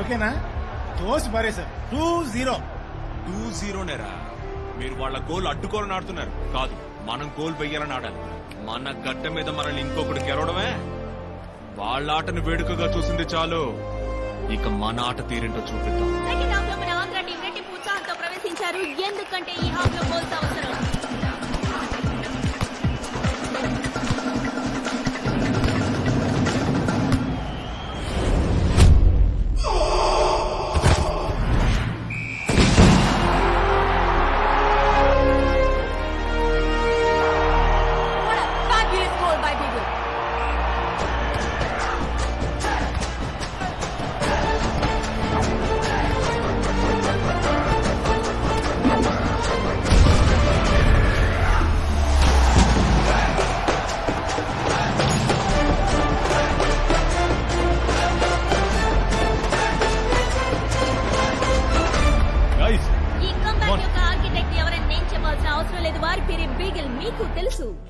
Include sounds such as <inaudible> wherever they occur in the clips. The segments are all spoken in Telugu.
ఓకేనా? తోసి పారేశారు టూ జీరో. టూ జీరోనేరా మీరు వాళ్ళ గోల్ అడ్డుకోవాలని ఆడుతున్నారు. కాదు మనం గోల్ వెయ్యాలని ఆడాలి. మన గడ్డ మీద మనల్ని ఇంకొకటి గెలవడమే. వాళ్ళ ఆటను వేడుకగా చూసింది చాలు. ఇక మన ఆట తీరేంటో చూపిద్దాం. సెకండ్ హాఫ్లో మన ఆంధ్ర టీం రెట్టింపు ఉత్సాహంతో ప్రవేశించారు. ఎందుకంటే ఈ హాఫ్లో గోల్స్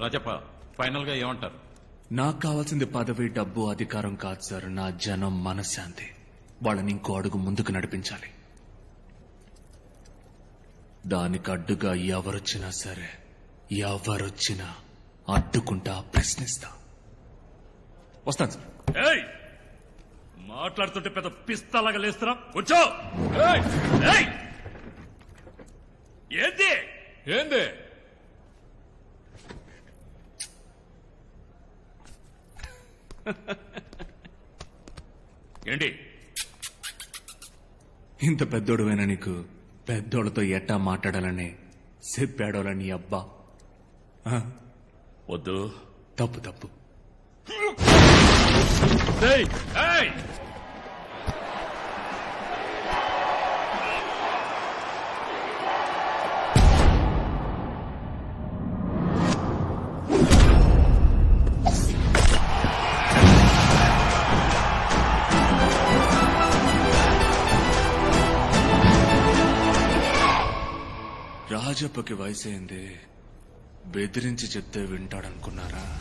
రాజప్ప ఫైనల్గా ఏమంటారు? నాకు కావాల్సింది పదవి డబ్బు అధికారం కాదు సార్. నా జనం మనశ్శాంతి. వాళ్ళని ఇంకో అడుగు ముందుకు నడిపించాలి. దానికి అడ్డుగా ఎవరొచ్చినా సరే ఎవరొచ్చినా అడ్డుకుంటా ప్రశ్నిస్తా. వస్తాను సార్. ఏయ్! మాట్లాడుతుంటే పెద్ద పిస్తలాగా లేస్తున్నా! ఏయ్! ఏంది? ఏంది? ఏంటి ఇంత పెద్దోడువైనా నీకు పెద్దోళ్ళతో ఎట్టా మాట్లాడాలని చెప్పాడోలని అబ్బా వద్దు తప్పు తప్పు ఏయ్! ఏయ్! రాజప్పకి వయసైంది బెదిరించి చెప్తే వింటాడనుకున్నారా?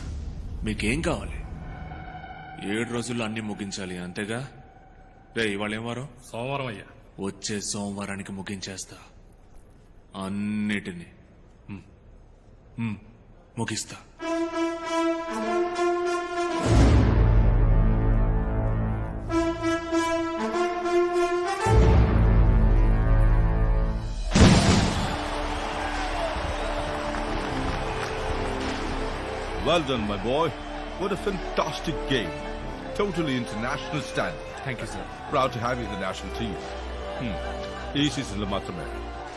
మీకేం కావాలి? ఏడు రోజుల్లో అన్ని ముగించాలి అంతేగా? రే ఇవాళ ఏం వారం? సోమవారం అయ్యా. వచ్చే సోమవారానికి ముగించేస్తా. అన్నిటినీ. ముగిస్తా. Well done, my boy. What a fantastic game. Totally international standard. Thank you sir Proud to have you in the national team. Hmm. ఈ సీజన్లో మాత్రమే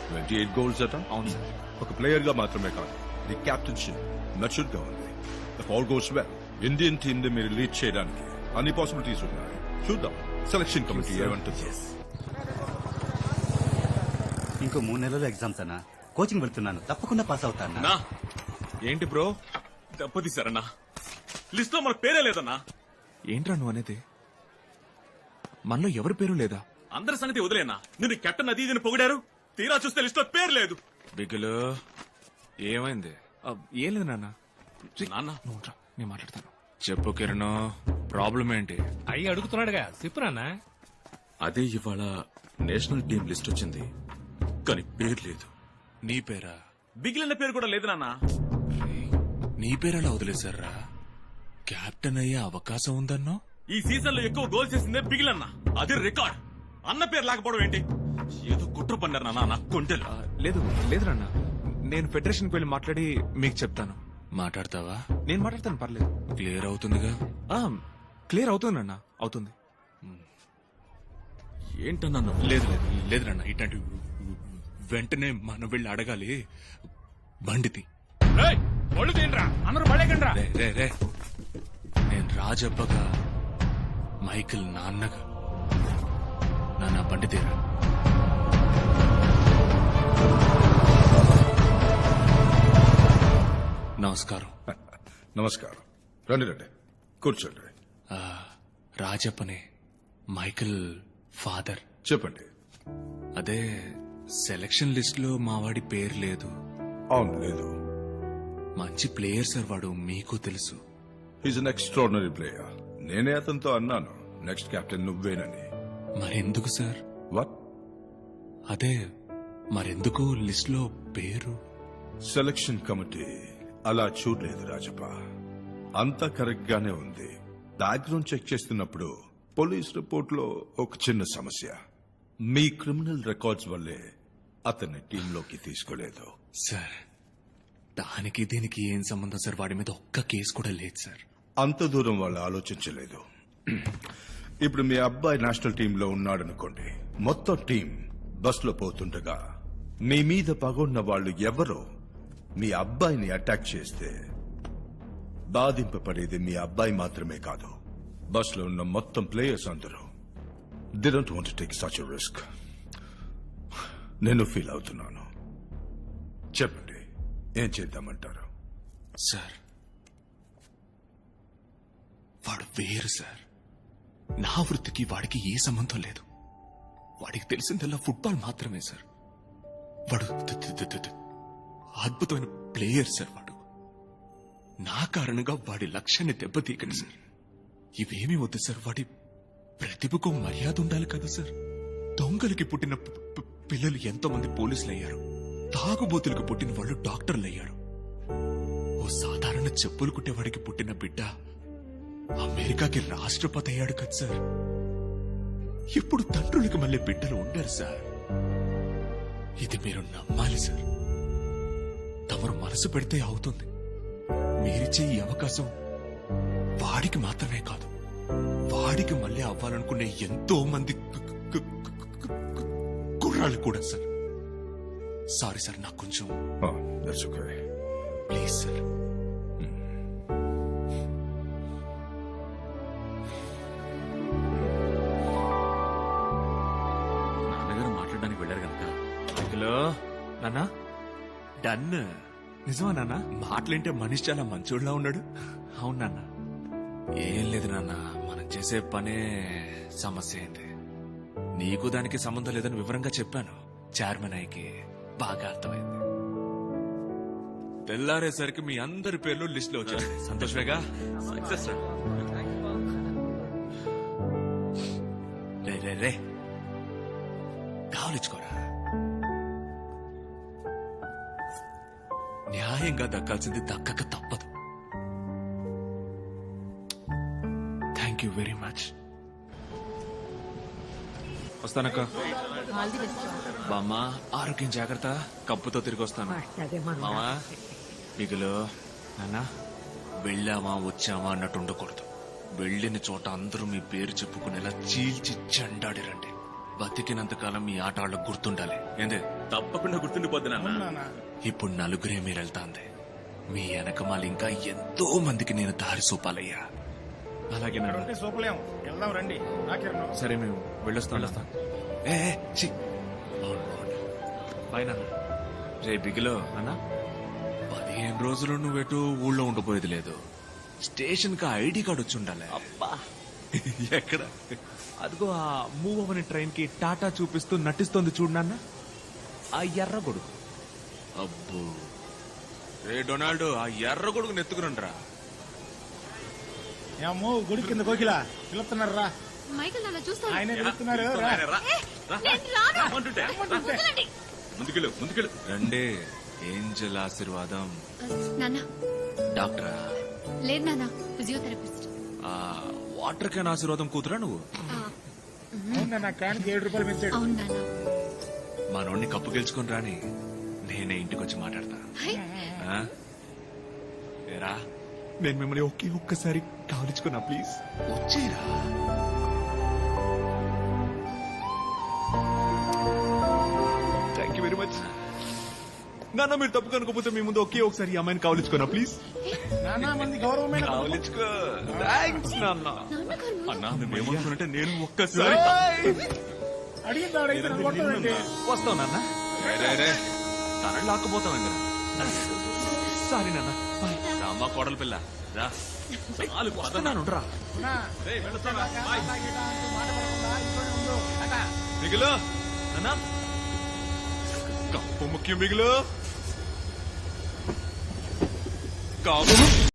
ట్వంటీ ఎయిట్ గోల్స్ అట అవును సార్ ఒక ప్లేయర్గా మాత్రమే కాదు ది కెప్టెన్షిప్ మెచ్యూర్గా ఉంది ఆల్ గోస్ వెల్ ఇండియన్ టీమ్ని మీరు లీడ్ చేయడానికి అన్ని పాసిబిలిటీస్ ఉన్నాయి చూద్దాం సెలక్షన్ కమిటీ ఏమంటుంది ఇంకో మూడు నెలలు ఎగ్జామ్స్ అన్నా కోచింగ్ వెళ్తున్నాను తప్పకుండా పాస్ అవుతాను నా ఏంటి బ్రో దెబ్బతీశారన్నా లిస్ట్లో మన పేరే లేదన్నా. ఏంట్రా నువ్వు అనేది? మనలో ఎవరి పేరు లేదా? అందరి సంగతి వదిలేనా? నేను కెప్టెన్ అది ఇది అని పొగిడారు? తీరా చూస్తే లిస్ట్లో పేరు లేదు. బిగులు ఏమైంది? ఏం లేదు నాన్న. నాన్న. నువ్వు రా, నేను మాట్లాడతాను. చెప్పు కిరణ్ ప్రాబ్లం ఏంటి? అయ్యి అడుగుతున్నాడుగా చెప్పురానా అదే ఇవాళ నేషనల్ టీం లిస్ట్ వచ్చింది. కానీ పేరు లేదు. నీ పేరా? బిగిలిన పేరు కూడా లేదు నాన్న. నీ పేరెలా వదిలేశారా? కెప్టెన్ అయ్యే అవకాశం ఉందన్నో? ఈ సీజన్లో ఎక్కువ గోల్ చేసిందే బిగిలన్న. అది రికార్డ్ అన్న పేరు లేకపోవడం ఏంటి? ఏదో కుట్ర పన్నారు నాన్న నా కొంటెలు లేదు లేదు నాన్న. నేను ఫెడరేషన్కి వెళ్ళి మాట్లాడి మీకు చెప్తాను. మాట్లాడతావా? నేను మాట్లాడతాను పర్లేదు. క్లియర్ అవుతుందిగా? క్లియర్ అవుతుంది నాన్న అవుతుంది. ఏంటన్నా? లేదు లేదు లేదు నాన్న ఇట్లాంటి వెంటనే మనం వెళ్ళి అడగాలి. బండితి ఒళ్ళు తినరా. అందరూ పడేకండ్రా రే రే రే. నేను రాజబ్బగా మైకిల్ నాన్నగా నాన్న బండి తీరా. నమస్కారం. నమస్కారం. రండి రండి. కూర్చోండి. ఆ, రాజప్పనే మైకిల్ ఫాదర్. చెప్పండి. అదే సెలక్షన్ లిస్ట్లో మావాడి పేరు లేదు. అవును లేదు. మంచి ప్లేయర్ సార్ వాడు మీకు తెలుసు. ఈజ్ అన్ ఎక్స్ట్రాడినరీ ప్లేయర్ నేనే అతనితో అన్నాను నెక్స్ట్ కెప్టెన్ నువ్వేనని. మరెందుకు సార్? వాట్ అదే మరెందుకు లిస్ట్లో పేరు? సెలక్షన్ కమిటీ అలా చూడలేదు రాజప్ప. అంతా కరెక్ట్ గానే ఉంది. బ్యాక్గ్రౌండ్ చెక్ చేస్తున్నప్పుడు పోలీస్ రిపోర్ట్లో ఒక చిన్న సమస్య. మీ క్రిమినల్ రికార్డ్స్ వల్లే అతన్ని టీంలోకి తీసుకోలేదు. సార్ దానికి దీనికి ఏం సంబంధం సార్? వాడి మీద ఒక్క కేసు కూడా లేదు సార్. అంత దూరం వాళ్ళు ఆలోచించలేదు. ఇప్పుడు మీ అబ్బాయి నేషనల్ టీంలో ఉన్నాడనుకోండి మొత్తం టీం బస్సులో పోతుండగా మీ మీద పగున్న వాళ్ళు ఎవరో మీ అబ్బాయిని అటాక్ చేస్తే బాధింపబడేది మీ అబ్బాయి మాత్రమే కాదు బస్సులో ఉన్న మొత్తం ప్లేయర్స్ అందరూ. They don't want take such risk నేను ఫీల్ అవుతున్నాను. చెప్పండి. ఏం చేద్దామంటారు? సార్ వాడు వేరు సార్. నా వృత్తికి వాడికి ఏ సంబంధం లేదు. వాడికి తెలిసిందల్లా ఫుట్బాల్ మాత్రమే సార్. వాడు అద్భుతమైన ప్లేయర్ సార్ వాడు. నా కారణంగా వాడి లక్ష్యాన్ని దెబ్బతీయకండి సార్. ఇవేమీ వద్దు సార్ వాడి ప్రతిభకు మర్యాద ఉండాలి కదా సార్. దొంగలకి పుట్టిన పిల్లలు ఎంతో మంది పోలీసులు అయ్యారు తాగుబోతులకు పుట్టిన వాళ్ళు డాక్టర్లయ్యారు. ఓ సాధారణ చెప్పులు కుట్టేవాడికి పుట్టిన బిడ్డ అమెరికాకి రాష్ట్రపతి అయ్యాడు కదా సార్. ఇప్పుడు తండ్రులకు మళ్ళీ బిడ్డలు ఉండరు సార్. ఇది మీరు నమ్మాలి సార్. తమరు మనసు పెడితే అవుతుంది. మీరిచ్చే ఈ అవకాశం వాడికి మాత్రమే కాదు వాడికి మళ్ళీ అవ్వాలనుకునే ఎంతో మంది కుర్రాలు కుర్రాళ్ళు కూడా సార్. సారీ సార్ నాకు కొంచెం దట్స్ ఓకే ప్లీజ్ సార్ నాన్నగారు మాట్లాడడానికి వెళ్ళారు కనుక. హలో నాన్న? డన్. నిజమా నాన్న? మాటలేంటే మనిషి చాలా మంచోళ్ళలా ఉన్నాడు. అవును నాన్న. ఏం లేదు నాన్న. మనం చేసే పనే సమస్య అయింది నీకు దానికి సంబంధం లేదని వివరంగా చెప్పాను. చైర్మన్ అయ్యకి. బాగా అర్థమైంది. తెల్లారేసరికి మీ అందరి పేర్లు లిస్ట్లో వచ్చాయి సంతోషమేగా సక్సెస్ రే రే రే. కావలించుకోరా న్యాయంగా దక్కాల్సింది దక్కక తప్పదు. థ్యాంక్ యూ వెరీ మచ్ వస్తానక్క. బామ్మ ఆరోగ్యం జాగ్రత్త. కప్పుతో తిరిగి వస్తాను. మామా మిగులు. నాన్న వెళ్ళామా వచ్చామా అన్నట్టు ఉండకూడదు. వెళ్ళిన చోట అందరూ మీ పేరు చెప్పుకునేలా చీల్చి చెండాడిరండి. బతికినంత కాలం మీ ఆట వాళ్ళకు గుర్తుండాలి. ఏందే? తప్పకుండా గుర్తుండిపోద్ది నాన్న. ఇప్పుడు నలుగురే మీరు వెళ్తాంది మీ వెనకమాల ఇంకా ఎంతో మందికి నేను దారి చూపాలయ్యా. అలాగే ఉంటే సూపలేం వెళ్దాం రండి. నాకెరను సరే మేము వెళ్ళొస్తాం. ఏ ఏ, ఛీ. అవును, అవును. బాయ్ నాన్న రే బిగిలో అన్నా? పదిహేను రోజులు నువ్వెటు ఊళ్ళో ఉండిపోయేది లేదు. స్టేషన్కి ఐడి కార్డు వచ్చి ఉండాలి. అబ్బా. <laughs> ఎక్కడ? అదిగో ఆ మూవ్ అవని ట్రైన్కి టాటా చూపిస్తూ నటిస్తోంది చూడు నాన్న. ఆ ఎర్ర గొడుగు. అబ్బో. రే డొనాల్డ్ ఆ ఎర్ర గొడుగు నెత్తుకురండ్రా ఏమో గుడి కింద కోకిల. పిలుస్తున్నారు రా మైకల్ నన్ను చూస్తాను ఆయన పిలుస్తున్నారు రా. నేను రాను. వదలండి. ముందుకెళ్ళు ముందుకెళ్ళు. రండి. ఏంజల్ ఆశీర్వాదం. నాన్న. డాక్టరా? లేదు నాన్న. ఫిజియోథెరపిస్ట్. ఆ, వాటర్ క్యాన్ ఆశీర్వాదం కూతురా నువ్వు? అవునా నా క్యాన్కి ఏడు రూపాయలు పెంచాడు అవును నాన్న. మనోడిని కప్పు గెలుచుకొని రాని నేనే ఇంటికి వచ్చి మాట్లాడతా. హై, ఆ? ఏరా? నేను మిమ్మల్ని ఒకే ఒక్కసారి కావలించుకున్నా ప్లీజ్ వచ్చేరా. థ్యాంక్ యూ వెరీ మచ్ నాన్న మీరు తప్పు కనుకోపోతే మీ ముందు ఒకే ఒకసారి ఈ అమ్మాయిని కావలించుకున్నా ప్లీజ్ నానా మంది గౌరవమైన కావలించుకో థ్యాంక్స్ నాన్న. నాన్నగారు అన్నా మేము ఏమనుకున్నట్టే నేను ఒక్కసారి. వస్తావు నాన్న. తనని లాక్కుపోతావు సారీ నాన్న. రామ్మా కోడలు పిల్ల. రా. చాలు వస్తున్నాను. మిగులు. నాన్న. కప్పు ముఖ్యం మిగులు. కాపు